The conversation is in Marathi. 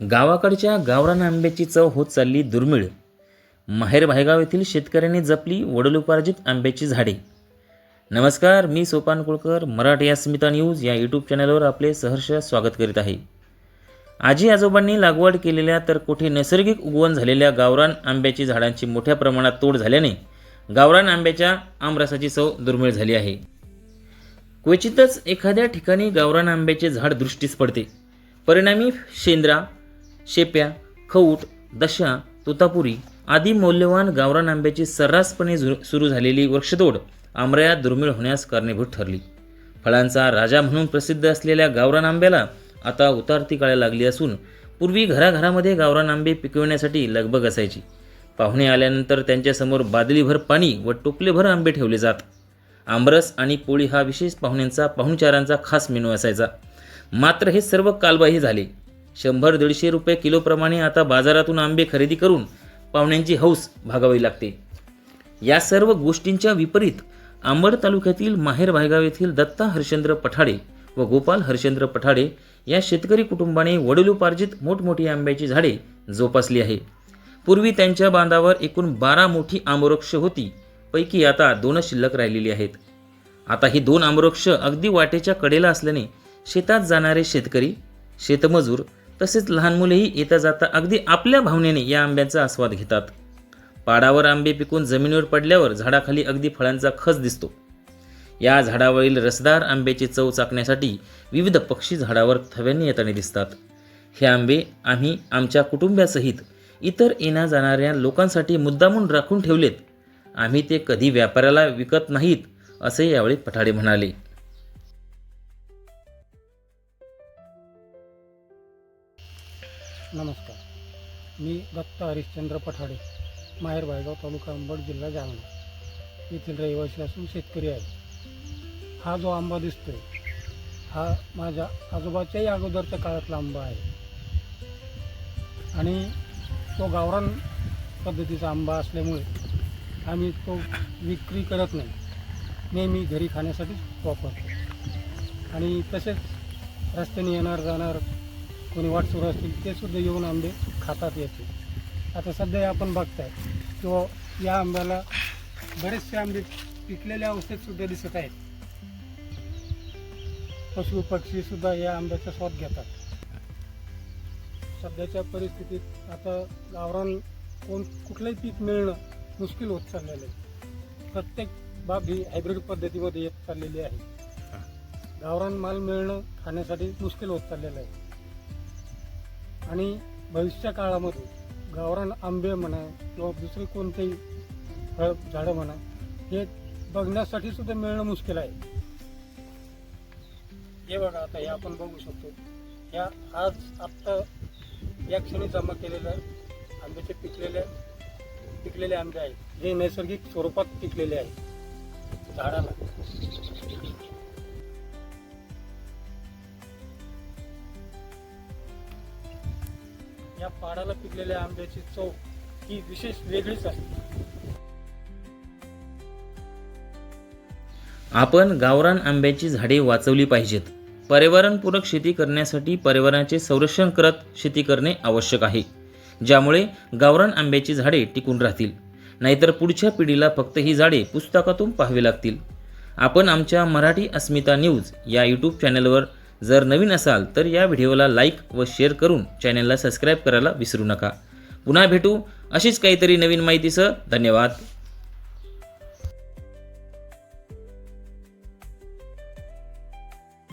गावाकडच्या गावरान आंब्याची चव होत चालली दुर्मिळ. माहेर भायगाव येथील शेतकऱ्यांनी जपली वडलोपार्जित आंब्याची झाडे. नमस्कार मी सोपान कुळकर मराठी अस्मिता न्यूज या यूट्यूब चॅनलवर आपले सहर्ष स्वागत करीत आहे. आजी आजोबांनी लागवड केलेल्या तर कुठे नैसर्गिक उगवण झालेल्या गावरान आंब्याची झाडांची मोठ्या प्रमाणात तोड झाल्याने गावरान आंब्याच्या आमरसाची चव दुर्मिळ झाली आहे. क्वचितच एखाद्या ठिकाणी गावरान आंब्याचे झाड दृष्टीस पडते. परिणामी शेंद्रा शेप्या खऊट दशा तोतापुरी आदी मौल्यवान गावरान आंब्याची सर्रासपणे झु सुरू झालेली वृक्षतोड आमरयात दुर्मिळ होण्यास कारणीभूत ठरली. फळांचा राजा म्हणून प्रसिद्ध असलेल्या गावरान आंब्याला आता उतारती काळ्या लागली असून पूर्वी घराघरामध्ये गावरान आंबे पिकविण्यासाठी लगबग असायची. पाहुणे आल्यानंतर त्यांच्यासमोर बादलीभर पाणी व टोपलेभर आंबे ठेवले जात. आमरस आणि पोळी हा विशेष पाहुण्यांचा पाहुणचारांचा खास मेनू असायचा. मात्र हे सर्व कालबाही झाले. शंभर दीडशे रुपये किलोप्रमाणे आता बाजारातून आंबे खरेदी करून पाहुण्यांची हौस भागावी लागते. या सर्व गोष्टींच्या विपरीत आंबड तालुक्यातील माहेर भायगाव येथील दत्ता हरश्चंद्र पठाडे व गोपाल हरश्चंद्र पठाडे या शेतकरी कुटुंबाने वडिलोपार्जित मोठमोठी आंब्याची झाडे जोपासली आहे. पूर्वी त्यांच्या बांधावर एकूण बारा मोठी आमवृक्ष होती पैकी आता दोनच शिल्लक राहिलेली आहेत. आता ही दोन आमवृक्ष अगदी वाटेच्या कडेला असल्याने शेतात जाणारे शेतकरी शेतमजूर तसेच लहान मुलेही येता जाता अगदी आपल्या भावनेने या आंब्याचा आस्वाद घेतात. पाडावर आंबे पिकून जमिनीवर पडल्यावर झाडाखाली अगदी फळांचा खच दिसतो. या झाडावरील रसदार आंब्याची चव चाकण्यासाठी विविध पक्षी झाडावर थव्यांनी येताना दिसतात. हे आंबे आम्ही आमच्या कुटुंबासहित इतर येण्या जाणाऱ्या लोकांसाठी मुद्दामून राखून ठेवलेत. आम्ही ते कधी व्यापाऱ्याला विकत नाहीत असे यावेळी पठाडे म्हणाले. नमस्कार. मी दत्त हरिश्चंद्र पठाडे माहेर भायगाव तालुका अंबड जिल्हा जालना. येथील रहिवासी असून शेतकरी आहे हा जो आंबा दिसतोय हा माझ्या आजोबाच्याही अगोदरच्या काळातला आंबा आहे. आणि तो गावरान पद्धतीचा आंबा असल्यामुळे आम्ही तो विक्री करत नाही. नेहमी घरी खाण्यासाठीच वापरतो. आणि तसेच रस्त्याने येणार जाणार कोणी वाटसुर असतील ते सुद्धा येऊन आंबे खातात याचे. आता सध्या आपण बघताय किंवा या आंब्याला बरेचसे आंबे पिकलेल्या अवस्थेत सुद्धा दिसत आहेत. पशु पक्षी सुद्धा या आंब्याचा स्वाद घेतात. सध्याच्या परिस्थितीत आता गावरान कोण कुठलंही पीक मिळणं मुश्किल होत चाललेलं आहे. प्रत्येक बाब ही हायब्रिड पद्धतीमध्ये येत चाललेली आहे. गावरान माल मिळणं खाण्यासाठी मुश्किल होत चाललेलं आहे. आणि भविष्य काळामध्ये गावरान आंबे म्हणा किंवा दुसरे कोणतेही फळ झाडं म्हणा हे बघण्यासाठी सुद्धा मिळणं मुश्किल आहे. हे बघा आता हे आपण बघू शकतो. या आज आत्ता या क्षणी जमा केलेल्या आंब्याचे पिकलेले पिकलेले आंबे आहेत. जे नैसर्गिक स्वरूपात पिकलेले आहेत. झाडाला. या पाडाला पिकलेल्या आंब्याची चव ही विशेष वेगळीच असते आपण गावरान आंब्याची झाडे वाचवली पाहिजेत. पर्यावरणपूरक शेती करण्यासाठी पर्यावरणाचे संरक्षण करत शेती करणे आवश्यक आहे. ज्यामुळे गावरान आंब्याची झाडे टिकून राहतील. नाहीतर पुढच्या पिढीला फक्त ही झाडे पुस्तकातून पाहावी लागतील. आपण आमच्या मराठी अस्मिता न्यूज या यूट्यूब चॅनलवर जर नवीन असाल तर या व्हिडिओला लाईक व शेअर करून चॅनलला सबस्क्राईब करायला विसरू नका. पुन्हा भेटू अशीच काहीतरी नवीन माहितीसह. धन्यवाद.